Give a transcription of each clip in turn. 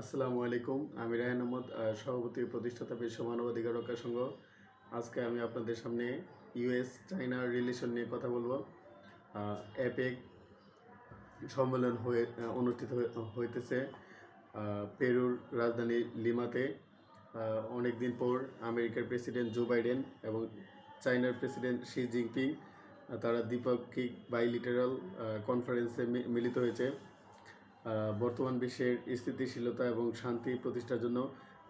আসসালামু আলাইকুম। আমি রায়ন আহমদ সভাপতি প্রতিষ্ঠাতা বিশ্ব মানবাধিকার রক্ষা সংঘ। আজকে আমি আপনাদের সামনে ইউএস চাইনা রিলেশন নিয়ে কথা বলব। অ্যাপেক সম্মেলন হয়ে অনুষ্ঠিত হইতেছে পেরুর রাজধানী লিমাতে। অনেক দিন পর আমেরিকার প্রেসিডেন্ট জো বাইডেন এবং চায়নার প্রেসিডেন্ট শি জিনপিং তারা দ্বিপাক্ষিক বাইলিটারাল কনফারেন্সে মিলিত হয়েছে। বর্তমান বিশ্বের স্থিতিশীলতা এবং শান্তি প্রতিষ্ঠার জন্য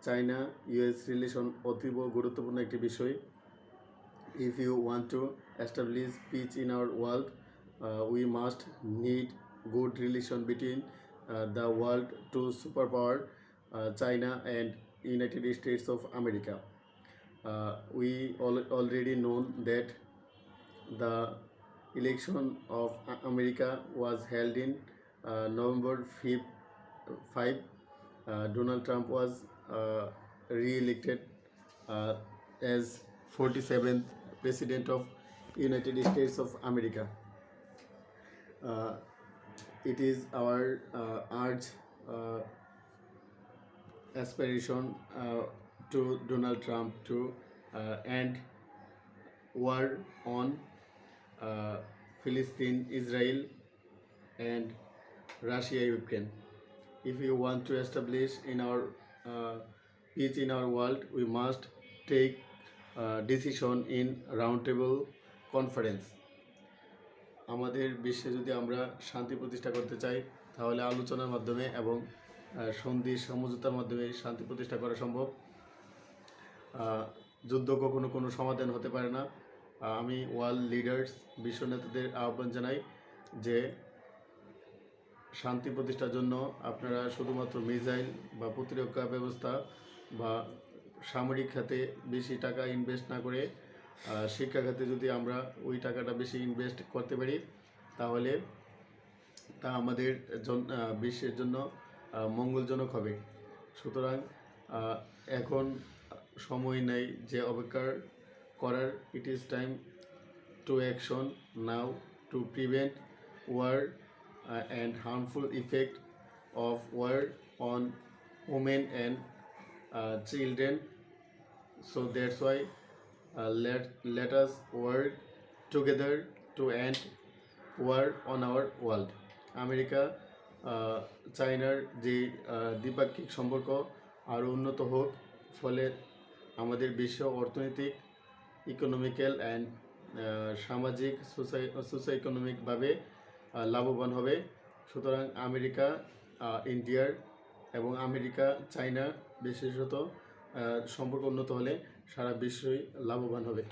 চাইনা ইউএস রিলেশন অতীব গুরুত্বপূর্ণ একটি বিষয়। If you want to establish peace in our world we must need good relation between the world two super power China and United States of America we already known that the election of America was held in Uh, november 5th 5 uh, donald trump was uh, re-elected as 47th president of united states of america. It is our urge aspiration uh, to donald trump to uh, end war on uh, philistine israel and russia ukraine. If we want to establish in our uh, peace in our world we must take uh, decision in roundtable conference. আমাদের বিশ্বে যদি আমরা শান্তি প্রতিষ্ঠা করতে চাই তাহলে আলোচনার মাধ্যমে এবং সন্ধি সমঝোতার মাধ্যমে শান্তি প্রতিষ্ঠা করা সম্ভব। যুদ্ধ কখনো কোনো সমাধান হতে পারে না। আমি ওয়ার্ল্ড লিডার্স বিশ্ব নেতাদের আহ্বান জানাই যে শান্তি প্রতিষ্ঠার জন্য আপনারা শুধুমাত্র মিসাইল বা প্রতিরক্ষা ব্যবস্থা বা সামরিক খাতে বেশি টাকা ইনভেস্ট না করে শিক্ষা খাতে যদি আমরা ওই টাকাটা বেশি ইনভেস্ট করতে পারি তাহলে তা আমাদের বিশ্বের জন্য মঙ্গলজনক হবে। সুতরাং এখন সময় নেই যে অপেক্ষা করার। It is time to action now to prevent uh, and harmful effect of war on women and uh, children so that's why uh, let let us work together to end war on our world America আহ, চায়নার যে দ্বিপাক্ষিক সম্পর্ক আরও উন্নত হোক ফলে আমাদের বিশ্ব অর্থনৈতিক ইকোনমিক্যাল অ্যান্ড সামাজিক সোসাই সোসাই ইকোনমিকভাবে লাভবান হবে। সুতরাং আমেরিকা ইন্ডিয়ার এবং আমেরিকা চায়না বিশেষত সম্পর্ক উন্নত হলে সারা বিশ্বই লাভবান হবে।